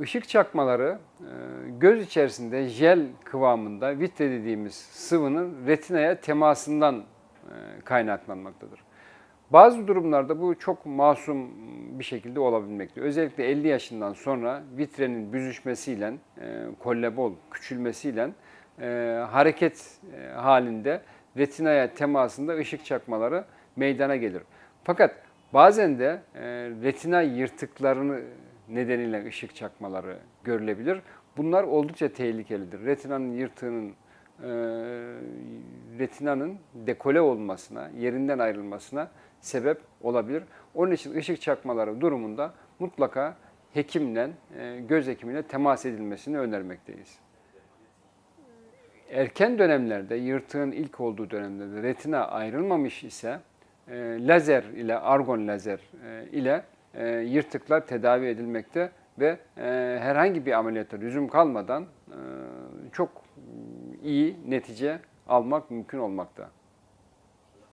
Işık çakmaları e, göz içerisinde jel kıvamında vitre dediğimiz sıvının retinaya temasından e, kaynaklanmaktadır. Bazı durumlarda bu çok masum bir şekilde olabilmekte. Özellikle 50 yaşından sonra vitrenin büzüşmesiyle, e, kollebol küçülmesiyle hareket halinde retinaya temasında ışık çakmaları meydana gelir. Fakat bazen de retina yırtıklarını nedeniyle ışık çakmaları görülebilir. Bunlar oldukça tehlikelidir. Retinanın yırtığının e, retinanın dekole olmasına, yerinden ayrılmasına sebep olabilir. Onun için ışık çakmaları durumunda mutlaka hekimle, e, göz hekimine temas edilmesini önermekteyiz. Erken dönemlerde, yırtığın ilk olduğu dönemlerde retina ayrılmamış ise e, lazer ile, argon lazer e, ile e, yırtıklar tedavi edilmekte ve e, herhangi bir ameliyata lüzum kalmadan e, çok iyi netice almak mümkün olmakta.